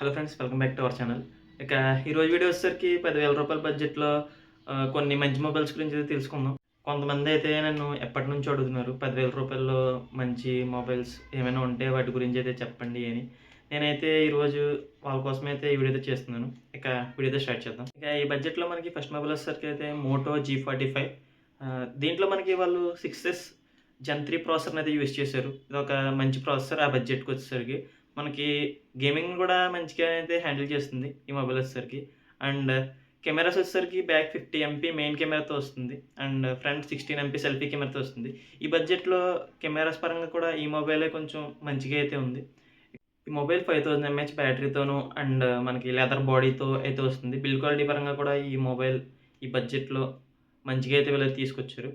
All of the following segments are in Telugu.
Hello friends welcome back to our channel ఇక ఈరోజు వీడియో వచ్చేసరికి పదివేల రూపాయల బడ్జెట్లో కొన్ని మంచి మొబైల్స్ గురించి అయితే తెలుసుకుందాం. కొంతమంది అయితే నన్ను ఎప్పటి నుంచో అడుగుతున్నారు పదివేల రూపాయల్లో మంచి మొబైల్స్ ఏమైనా ఉంటే వాటి గురించి అయితే చెప్పండి అని. నేనైతే ఈరోజు వాళ్ళ కోసం అయితే ఈ వీడియో చేస్తున్నాను. ఇక వీడియో స్టార్ట్ చేద్దాం. ఇక ఈ బడ్జెట్లో మనకి ఫస్ట్ మొబైల్ వచ్చేసరికి అయితే మోటో జీ ఫార్టీ ఫైవ్ దీంట్లో మనకి వాళ్ళు six S gen three processor అయితే యూస్ చేశారు. ఇది ఒక మంచి ప్రాసెసర్ ఆ బడ్జెట్కి వచ్చేసరికి. మనకి గేమింగ్ కూడా మంచిగా అయితే హ్యాండిల్ చేస్తుంది ఈ మొబైల్ వచ్చేసరికి. అండ్ కెమెరాస్ uh, వచ్చేసరికి బ్యాక్ ఫిఫ్టీ ఎంపీ మెయిన్ కెమెరాతో వస్తుంది. And front sixteen MP selfie కెమెరాతో వస్తుంది. ఈ బడ్జెట్లో కెమెరాస్ పరంగా కూడా ఈ మొబైలే కొంచెం మంచిగా అయితే ఉంది. ఈ మొబైల్ ఫైవ్ థౌజండ్ ఎంహెచ్ బ్యాటరీతోనూ అండ్ మనకి లెదర్ బాడీతో అయితే వస్తుంది. బిల్డ్ క్వాలిటీ పరంగా కూడా ఈ మొబైల్ ఈ బడ్జెట్లో మంచిగా అయితే వీళ్ళు తీసుకొచ్చారు.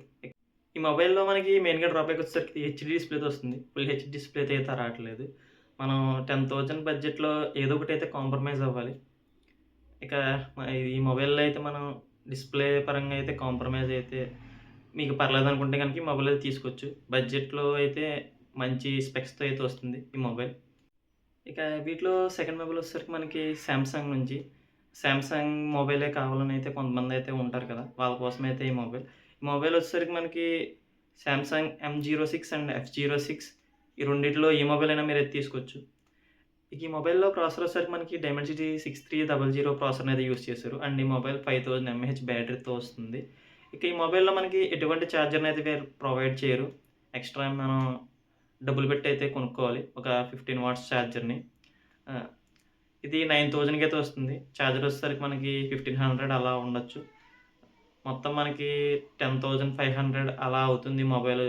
ఈ మొబైల్లో మనకి మెయిన్గా డ్రాబ్యాక్ వచ్చేసరికి హెచ్డి డిస్ప్లేతో వస్తుంది. ఫుల్ హెచ్డీ డిస్ప్లే అయితే రావట్లేదు. మనం టెన్ థౌజండ్ బడ్జెట్లో ఏదో ఒకటి అయితే కాంప్రమైజ్ అవ్వాలి. ఇక ఈ మొబైల్లో అయితే మనం డిస్ప్లే పరంగా అయితే కాంప్రమైజ్ అయితే మీకు పర్లేదు అనుకుంటే కనుక ఈ మొబైల్ అయితే తీసుకోవచ్చు. బడ్జెట్లో అయితే మంచి స్పెక్స్తో అయితే వస్తుంది ఈ మొబైల్. ఇక వీటిలో సెకండ్ మొబైల్ వచ్చేసరికి మనకి శాంసంగ్ నుంచి. శాంసంగ్ మొబైలే కావాలని అయితే కొంతమంది అయితే ఉంటారు కదా వాళ్ళ కోసం అయితే ఈ మొబైల్. ఈ మొబైల్ వచ్చేసరికి మనకి Samsung M zero six and F zero six ఈ రెండిట్లో ఏ మొబైల్ అయినా మీరు తీసుకోవచ్చు. ఇక ఈ మొబైల్లో ప్రాసెసర్ వచ్చేసరికి మనకి Dimensity six three double zero processor అనేది యూస్ చేశారు. అండ్ ఈ మొబైల్ ఫైవ్ థౌజండ్ ఎంఏహెచ్ బ్యాటరీతో వస్తుంది. ఇక ఈ మొబైల్లో మనకి ఎటువంటి ఛార్జర్ని అయితే మీరు ప్రొవైడ్ చేయరు. ఎక్స్ట్రా మనం డబ్బులు పెట్టి అయితే కొనుక్కోవాలి. ఒక ఫిఫ్టీన్ వాట్స్ ఛార్జర్ని ఇది నైన్ థౌజండ్కి అయితే వస్తుంది. ఛార్జర్ వచ్చేసరికి మనకి ఫిఫ్టీన్ హండ్రెడ్ అలా ఉండొచ్చు. మొత్తం మనకి టెన్ థౌజండ్ ఫైవ్ హండ్రెడ్ అలా అవుతుంది మొబైల్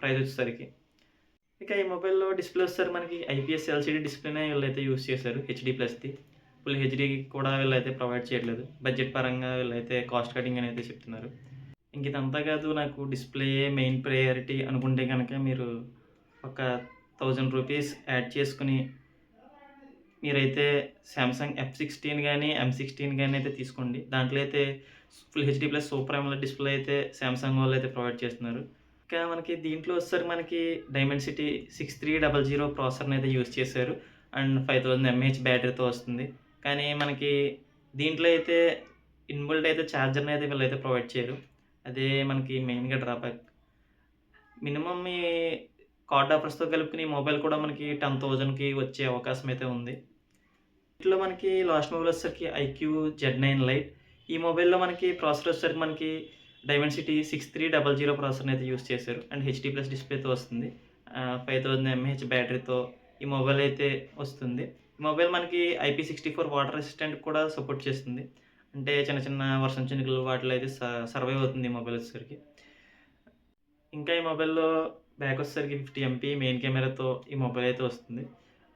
ప్రైస్ వచ్చేసరికి. ఇక ఈ మొబైల్లో డిస్ప్లే వస్తారు మనకి. ఐపీఎస్ ఎల్సీడీ డిస్ప్లేనే వీళ్ళైతే యూస్ చేశారు హెచ్డి ప్లస్ది ఫుల్ హెచ్డీ కూడా వీళ్ళైతే ప్రొవైడ్ చేయట్లేదు. బడ్జెట్ పరంగా వీళ్ళైతే కాస్ట్ కటింగ్ అనేది చెప్తున్నారు. ఇంక ఇదంతా కాదు నాకు డిస్ప్లే మెయిన్ ప్రయారిటీ అనుకుంటే కనుక మీరు ఒక థౌజండ్ రూపీస్ యాడ్ చేసుకుని మీరైతే శాంసంగ్ ఎఫ్ సిక్స్టీన్ కానీ ఎం సిక్స్టీన్ కానీ అయితే తీసుకోండి. దాంట్లో అయితే full HD plus super AMOLED display అయితే శాంసంగ్ వాళ్ళు అయితే ప్రొవైడ్ చేస్తున్నారు. ఇంకా మనకి దీంట్లో వచ్చేసరికి మనకి Dimensity six three double zero ప్రాసెసర్ని అయితే యూస్ చేశారు. అండ్ ఫైవ్ థౌజండ్ ఎంహెచ్ బ్యాటరీతో వస్తుంది. కానీ మనకి దీంట్లో అయితే ఇన్బుల్ట్ అయితే ఛార్జర్ని అయితే వీళ్ళైతే ప్రొవైడ్ చేయరు. అదే మనకి మెయిన్గా డ్రాబ్యాక్ మినిమం మీ కార్డ్ ఆఫర్స్తో కలిపి మొబైల్ కూడా మనకి టెన్ థౌజండ్కి వచ్చే అవకాశం అయితే ఉంది. వీటిలో మనకి లాస్ట్ మొబైల్ వచ్చేసరికి ఐక్యూ జెడ్ నైన్ లైట్. ఈ మొబైల్లో మనకి ప్రాసెసర్ వచ్చేసరికి మనకి Dimensity six three double zero ప్రాసెసర్ని అయితే యూస్ చేశారు. అండ్ హెచ్డి ప్లస్ డిస్ప్లేతో వస్తుంది. ఫైవ్ థౌజండ్ ఎంహెచ్ బ్యాటరీతో ఈ మొబైల్ అయితే వస్తుంది. ఈ మొబైల్ మనకి IP sixty four water resistant కూడా సపోర్ట్ చేస్తుంది. అంటే చిన్న చిన్న వర్షం చినుకులు వాటిలో అయితే సర్వైవ్ అవుతుంది ఈ మొబైల్ వచ్చేసరికి. ఇంకా ఈ మొబైల్లో బ్యాక్ వచ్చేసరికి ఫిఫ్టీ ఎంపీ మెయిన్ కెమెరాతో ఈ మొబైల్ అయితే వస్తుంది.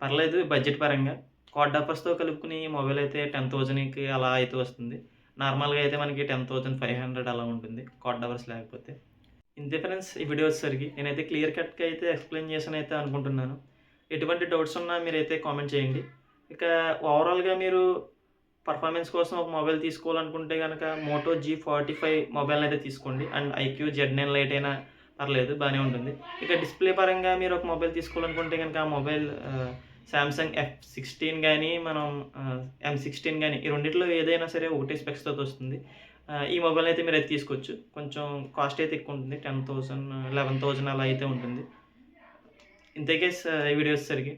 పర్లేదు బడ్జెట్ పరంగా. కార్డ్ ఆఫర్స్తో కలుపుకుని ఈ మొబైల్ అయితే టెన్ థౌజండ్కి అలా అయితే వస్తుంది. నార్మల్గా అయితే మనకి టెన్ థౌజండ్ ఫైవ్ హండ్రెడ్ అలా ఉంటుంది కార్డ్ అవర్స్ లేకపోతే. ఇంతే ఫ్రెండ్స్ ఈ వీడియో వచ్చేసరికి నేనైతే క్లియర్ కట్గా అయితే ఎక్స్ప్లెయిన్ చేసాను అయితే అనుకుంటున్నాను. ఎటువంటి డౌట్స్ ఉన్నా మీరైతే కామెంట్ చేయండి. ఇక ఓవరాల్గా మీరు పర్ఫార్మెన్స్ కోసం ఒక మొబైల్ తీసుకోవాలనుకుంటే కనుక Moto G forty five mobile అయితే తీసుకోండి. And iQOO Z nine lite అయినా పర్లేదు బాగానే ఉంటుంది. ఇక డిస్ప్లే పరంగా మీరు ఒక మొబైల్ తీసుకోవాలనుకుంటే కనుక ఆ మొబైల్ శాంసంగ్ ఎఫ్ సిక్స్టీన్ కానీ మనం ఎం సిక్స్టీన్ కానీ ఈ రెండిట్లో ఏదైనా సరే ఒకటే స్పెక్స్తో వస్తుంది. ఈ మొబైల్ అయితే మీరు అయితే తీసుకోవచ్చు. కొంచెం కాస్ట్ అయితే ఎక్కువ ఉంటుంది. టెన్ థౌసండ్ లెవెన్ థౌసండ్ అలా అయితే ఉంటుంది. ఇంతకే ఈ వీడియో వచ్చేసరికి.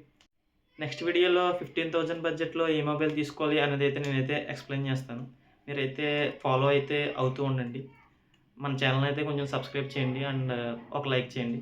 నెక్స్ట్ వీడియోలో ఫిఫ్టీన్ థౌజండ్ బడ్జెట్లో ఏ మొబైల్ తీసుకోవాలి అనేది అయితే నేనైతే ఎక్స్ప్లెయిన్ చేస్తాను. మీరైతే ఫాలో అయితే అవుతూ ఉండండి. మన ఛానల్ అయితే కొంచెం సబ్స్క్రైబ్ చేయండి. అండ్ ఒక లైక్ చేయండి.